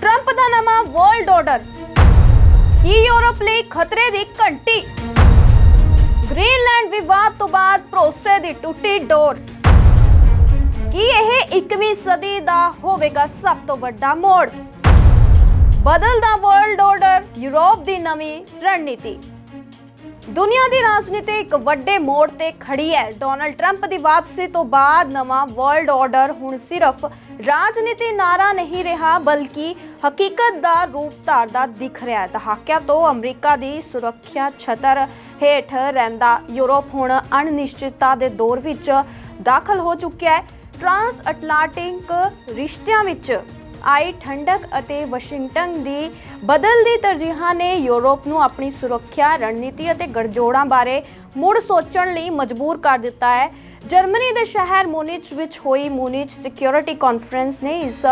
Trump ਦਾ ਨਵਾਂ world order ਕੀ Europe ਲਈ ਖਤਰੇ ਦੀ ਘੰਟੀ ਗ੍ਰੀਨਲੈਂਡ ਵਿਵਾਦ ਤੋਂ ਬਾਅਦ ਭਰੋਸੇ ਦੀ ਟੁੱਟੀ ਡੋਰ ਕੀ ਇਹ 21ਵੀਂ ਸਦੀ ਦਾ ਹੋਵੇਗਾ ਸਭ ਤੋਂ ਵੱਡਾ ਮੋੜ ਬਦਲਦਾ ਵਰਲਡ ਆਰਡਰ ਯੂਰਪ ਦੀ ਨਵੀਂ ਰਣਨੀਤੀ ਦੁਨੀਆ ਦੀ ਰਾਜਨੀਤੀ ਇੱਕ ਵੱਡੇ ਮੋੜ ਤੇ ਖੜੀ ਹੈ। ਡੋਨਲਡ ਟਰੰਪ ਦੀ ਵਾਪਸੀ ਤੋਂ ਬਾਅਦ ਨਵਾਂ ਵਰਲਡ ਆਰਡਰ ਹੁਣ ਸਿਰਫ ਰਾਜਨੀਤੀ ਨਾਰਾ ਨਹੀਂ ਰਿਹਾ, ਬਲਕਿ ਹਕੀਕਤ ਦਾ ਰੂਪ ਧਾਰਦਾ ਦਿਖ ਰਿਹਾ ਹੈ। ਦਹਾਕਿਆਂ ਤੋਂ ਅਮਰੀਕਾ ਦੀ ਸੁਰੱਖਿਆ ਛਤਰ ਹੇਠ ਰਹਿੰਦਾ ਯੂਰਪ ਹੁਣ ਅਨਿਸ਼ਚਿਤਤਾ ਦੇ ਦੌਰ ਵਿੱਚ ਦਾਖਲ ਹੋ ਚੁੱਕਿਆ ਹੈ। ਟਰਾਂਸ ਅਟਲਾਂਟਿਕ ਰਿਸ਼ਤਿਆਂ ਵਿੱਚ ਆਈ ਠੰਡਕ ਅਤੇ ਵਾਸ਼ਿੰਗਟਨ ਦੀ ਬਦਲਦੀ ਤਰਜੀਹਾਂ ਨੇ ਯੂਰਪ ਨੂੰ ਆਪਣੀ ਸੁਰੱਖਿਆ, ਰਣਨੀਤੀ ਅਤੇ ਗੜਜੋੜਾਂ ਬਾਰੇ ਮੁੜ ਸੋਚਣ ਲਈ ਮਜਬੂਰ ਕਰ ਦਿੱਤਾ ਹੈ। ਜਰਮਨੀ ਦੇ ਸ਼ਹਿਰ ਮੂਨਿਚ ਵਿੱਚ ਹੋਈ ਮੂਨਿਚ ਸਿਕਿਉਰਿਟੀ ਕਾਨਫਰੰਸ ਨੇ ਇਸ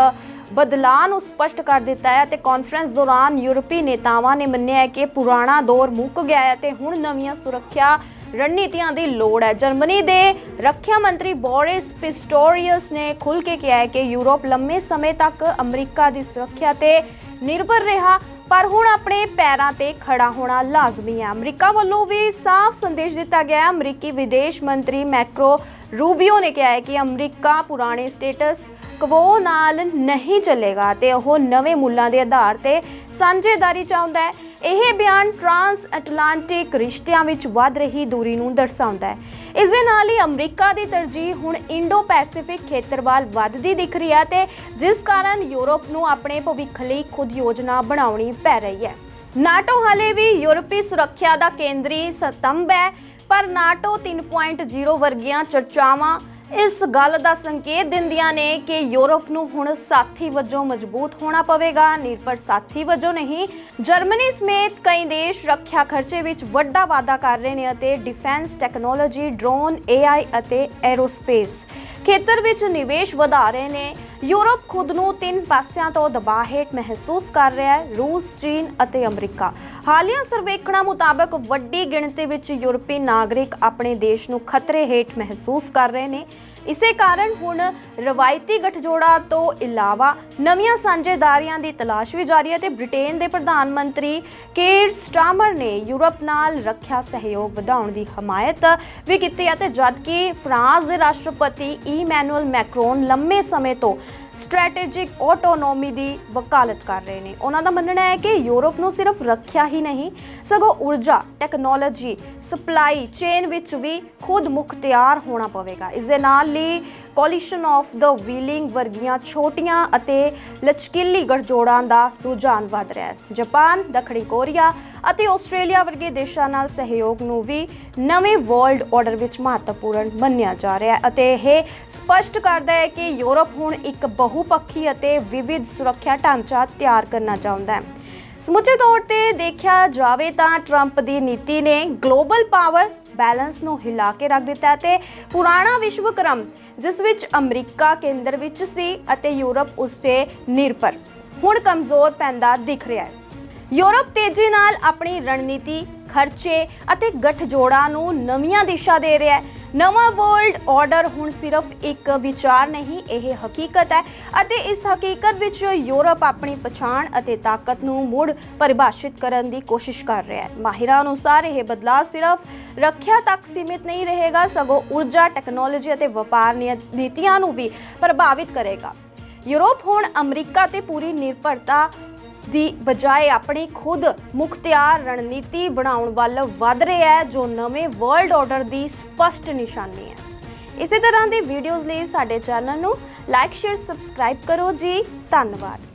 ਬਦਲਾਅ ਨੂੰ ਸਪਸ਼ਟ ਕਰ ਦਿੱਤਾ ਹੈ ਤੇ ਕਾਨਫਰੰਸ ਦੌਰਾਨ ਯੂਰਪੀ ਨੇਤਾਵਾਂ ਨੇ ਮੰਨਿਆ ਹੈ ਕਿ ਪੁਰਾਣਾ ਦੌਰ ਮੁੱਕ ਗਿਆ ਹੈ ਤੇ ਹੁਣ ਨਵੀਆਂ ਸੁਰੱਖਿਆ ਰਣਨੀਤੀਆਂ ਦੀ ਲੋੜ ਹੈ। ਜਰਮਨੀ ਦੇ ਰੱਖਿਆ ਮੰਤਰੀ ਬੋਰਿਸ ਪਿਸਟੋਰੀਅਸ ਨੇ ਖੁੱਲ ਕੇ ਕਿਹਾ ਹੈ ਕਿ ਯੂਰਪ ਲੰਮੇ ਸਮੇਂ ਤੱਕ ਅਮਰੀਕਾ ਦੀ ਸੁਰੱਖਿਆ ਤੇ ਨਿਰਭਰ ਰਿਹਾ, ਪਰ ਹੁਣ ਆਪਣੇ ਪੈਰਾਂ ਤੇ ਖੜਾ ਹੋਣਾ ਲਾਜ਼ਮੀ ਹੈ। ਅਮਰੀਕਾ ਵੱਲੋਂ ਵੀ ਸਾਫ਼ ਸੰਦੇਸ਼ ਦਿੱਤਾ ਗਿਆ ਹੈ। ਅਮਰੀਕੀ ਵਿਦੇਸ਼ ਮੰਤਰੀ ਮੈਕਰੋ ਰੂਬੀਓ ਨੇ ਕਿਹਾ ਹੈ ਕਿ ਅਮਰੀਕਾ ਪੁਰਾਣੇ ਸਟੇਟਸ ਕਵੋ ਨਾਲ ਨਹੀਂ ਚੱਲੇਗਾ ਤੇ ਉਹ ਨਵੇਂ ਮੁੱਲਾਂ ਦੇ ਆਧਾਰ ਤੇ ਸਾਂਝੇਦਾਰੀ ਚਾਹੁੰਦਾ ਹੈ। ਇਹ ਬਿਆਨ ਟਰਾਂਸ ਐਟਲਾਂਟਿਕ ਰਿਸ਼ਤਿਆਂ ਵਿੱਚ ਵੱਧ ਰਹੀ ਦੂਰੀ ਨੂੰ ਦਰਸਾਉਂਦਾ ਹੈ। ਇਸ ਦੇ ਨਾਲ ਹੀ ਅਮਰੀਕਾ ਦੀ ਤਰਜੀਹ ਹੁਣ ਇੰਡੋ ਪੈਸੀਫਿਕ ਖੇਤਰ ਵੱਲ ਵੱਧਦੀ ਦਿਖ ਰਹੀ ਹੈ ਤੇ ਜਿਸ ਕਾਰਨ ਯੂਰਪ ਨੂੰ ਆਪਣੇ ਭਵਿੱਖ ਲਈ ਖੁਦ ਯੋਜਨਾ ਬਣਾਉਣੀ ਪੈ ਰਹੀ ਹੈ। ਨਾਟੋ ਹਾਲੇ ਵੀ ਯੂਰਪੀ ਸੁਰੱਖਿਆ ਦਾ ਕੇਂਦਰੀ ਸਤੰਭ ਹੈ, ਪਰ ਨਾਟੋ 3.0 ਵਰਗੀਆਂ ਚਰਚਾਵਾਂ ਇਸ ਗੱਲ ਦਾ ਸੰਕੇਤ ਦਿੰਦੀਆਂ ਨੇ ਕਿ ਯੂਰਪ ਨੂੰ ਹੁਣ ਸਾਥੀ ਵਜੋਂ ਮਜ਼ਬੂਤ ਹੋਣਾ ਪਵੇਗਾ, ਨਿਰਭਰ ਸਾਥੀ ਵਜੋਂ ਨਹੀਂ। ਜਰਮਨੀ ਸਮੇਤ ਕਈ ਦੇਸ਼ ਰੱਖਿਆ ਖਰਚੇ ਵਿੱਚ ਵੱਡਾ ਵਾਧਾ ਕਰ ਰਹੇ ਨੇ ਅਤੇ ਡਿਫੈਂਸ ਟੈਕਨੋਲੋਜੀ, ਡਰੋਨ AI ਅਤੇ ਐਰੋਸਪੇਸ ਖੇਤਰ ਵਿੱਚ ਨਿਵੇਸ਼ ਵਧਾ ਰਹੇ ਨੇ। ਯੂਰਪ ਖੁਦ ਨੂੰ ਤਿੰਨ ਪਾਸਿਆਂ ਤੋਂ ਦਬਾਅ ਹੇਠ ਮਹਿਸੂਸ ਕਰ ਰਿਹਾ ਹੈ, ਰੂਸ, ਚੀਨ ਅਤੇ ਅਮਰੀਕਾ। ਹਾਲੀਆ ਸਰਵੇਖਣਾਂ ਮੁਤਾਬਕ ਵੱਡੀ ਗਿਣਤੀ ਵਿੱਚ ਯੂਰਪੀ ਨਾਗਰਿਕ ਆਪਣੇ ਦੇਸ਼ ਨੂੰ ਖਤਰੇ ਹੇਠ ਮਹਿਸੂਸ ਕਰ ਰਹੇ ਨੇ। ਇਸੇ ਕਾਰਨ ਹੁਣ ਰਵਾਇਤੀ ਗਠਜੋੜਾਂ ਤੋਂ ਇਲਾਵਾ ਨਵੀਆਂ ਸਾਂਝੇਦਾਰੀਆਂ ਦੀ ਤਲਾਸ਼ ਵੀ ਜਾਰੀ ਹੈ ਤੇ ਬ੍ਰਿਟੇਨ ਦੇ ਪ੍ਰਧਾਨ ਮੰਤਰੀ ਕੇਰ ਸਟਾਮਰ ਨੇ ਯੂਰਪ ਨਾਲ ਰੱਖਿਆ ਸਹਿਯੋਗ ਵਧਾਉਣ ਦੀ ਹਮਾਇਤ ਵੀ ਕੀਤੀ ਹੈ ਤੇ ਜਦਕਿ ਫਰਾਂਸ ਦੇ ਰਾਸ਼ਟਰਪਤੀ ਈਮੈਨੂਅਲ ਮੈਕਰੋਨ ਲੰਮੇ ਸਮੇਂ ਤੋਂ ਸਟ੍ਰੈਟੇਜਿਕ ਆਟੋਨੋਮੀ ਦੀ ਵਕਾਲਤ ਕਰ ਰਹੇ ਨੇ। ਉਹਨਾਂ ਦਾ ਮੰਨਣਾ ਹੈ ਕਿ ਯੂਰਪ ਨੂੰ ਸਿਰਫ ਰੱਖਿਆ ਹੀ ਨਹੀਂ, ਸਗੋਂ ਊਰਜਾ, ਟੈਕਨੋਲੋਜੀ, ਸਪਲਾਈ ਚੇਨ ਵਿੱਚ ਵੀ ਖੁਦ ਮੁਖਤਿਆਰ ਹੋਣਾ ਪਵੇਗਾ। ਇਸ ਦੇ ਨਾਲ ਹੀ ਕੋਲੀਸ਼ਨ ਆਫ ਦ ਵੀਲਿੰਗ ਵਰਗੀਆਂ ਛੋਟੀਆਂ ਅਤੇ ਲਚਕੀਲੀ ਗਠਜੋੜਾਂ ਦਾ ਰੁਝਾਨ ਵਧ ਰਿਹਾ ਹੈ। ਜਾਪਾਨ, ਦੱਖਣੀ ਕੋਰੀਆ ਅਤੇ ਆਸਟ੍ਰੇਲੀਆ ਵਰਗੇ ਦੇਸ਼ਾਂ ਨਾਲ ਸਹਿਯੋਗ ਨੂੰ ਵੀ ਨਵੇਂ ਵਰਲਡ ਆਰਡਰ ਵਿੱਚ ਮਹੱਤਵਪੂਰਨ ਮੰਨਿਆ ਜਾ ਰਿਹਾ ਹੈ ਅਤੇ ਇਹ ਸਪਸ਼ਟ ਕਰਦਾ ਹੈ ਕਿ ਯੂਰਪ ਹੁਣ ਇੱਕ ਬਹੁਪੱਖੀ ਅਤੇ ਵਿਵਿਧ ਸੁਰੱਖਿਆ ਢਾਂਚਾ ਤਿਆਰ ਕਰਨਾ ਚਾਹੁੰਦਾ ਹੈ। ਸਮੁੱਚੇ ਤੌਰ ਤੇ ਦੇਖਿਆ ਜਾਵੇ ਤਾਂ ਟਰੰਪ ਦੀ ਨੀਤੀ ਨੇ ਗਲੋਬਲ ਪਾਵਰ ਬੈਲੈਂਸ ਨੂੰ ਹਿਲਾ ਕੇ ਰੱਖ ਦਿੱਤਾ ਤੇ ਪੁਰਾਣਾ ਵਿਸ਼ਵ ਕ੍ਰਮ ਜਿਸ ਵਿੱਚ ਅਮਰੀਕਾ ਕੇਂਦਰ ਵਿੱਚ ਸੀ ਅਤੇ ਯੂਰਪ ਉਸ ਤੇ ਨਿਰਭਰ, ਹੁਣ ਕਮਜ਼ੋਰ ਪੈਂਦਾ ਦਿਖ ਰਿਹਾ ਹੈ। ਯੂਰਪ ਤੇਜ਼ੀ ਨਾਲ ਆਪਣੀ ਰਣਨੀਤੀ ਖਰਚੇ ਅਤੇ ਗਠਜੋੜਾਂ ਨੂੰ ਨਵੀਆਂ ਦਿਸ਼ਾ ਦੇ ਰਿਹਾ ਹੈ। ਨਵਾਂ ਵਰਲਡ ਆਰਡਰ ਹੁਣ ਸਿਰਫ ਇੱਕ ਵਿਚਾਰ ਨਹੀਂ, ਇਹ ਹਕੀਕਤ ਹੈ ਅਤੇ ਇਸ ਹਕੀਕਤ ਵਿੱਚ ਯੂਰਪ ਆਪਣੀ ਪਛਾਣ ਅਤੇ ਤਾਕਤ ਨੂੰ ਮੁੜ ਪਰਿਭਾਸ਼ਿਤ ਕਰਨ ਦੀ ਕੋਸ਼ਿਸ਼ ਕਰ ਰਿਹਾ ਹੈ। ਮਾਹਿਰਾਂ ਅਨੁਸਾਰ ਇਹ ਬਦਲਾਅ ਸਿਰਫ ਰੱਖਿਆ ਤੱਕ ਸੀਮਿਤ ਨਹੀਂ ਰਹੇਗਾ, ਸਗੋਂ ਊਰਜਾ ਟੈਕਨੋਲੋਜੀ ਅਤੇ ਵਪਾਰ ਨੀਅ- ਨੀਤੀਆਂ ਨੂੰ ਵੀ ਪ੍ਰਭਾਵਿਤ ਕਰੇਗਾ। ਯੂਰਪ ਹੁਣ ਅਮਰੀਕਾ ਤੇ ਪੂਰੀ ਨਿਰਭਰਤਾ ਦੀ ਬਜਾਏ ਆਪਣੀ ਖੁਦ ਮੁਖਤਿਆਰ ਰਣਨੀਤੀ ਬਣਾਉਣ ਵੱਲ ਵਧ ਰਿਹਾ ਹੈ, ਜੋ ਨਵੇਂ ਵਰਲਡ ਆਰਡਰ ਦੀ ਸਪਸ਼ਟ ਨਿਸ਼ਾਨੀ ਹੈ। ਇਸੇ ਤਰ੍ਹਾਂ ਦੀ ਵੀਡੀਓਜ਼ ਲਈ ਸਾਡੇ ਚੈਨਲ ਨੂੰ ਲਾਈਕ ਸ਼ੇਅਰ ਸਬਸਕ੍ਰਾਈਬ ਕਰੋ ਜੀ। ਧੰਨਵਾਦ।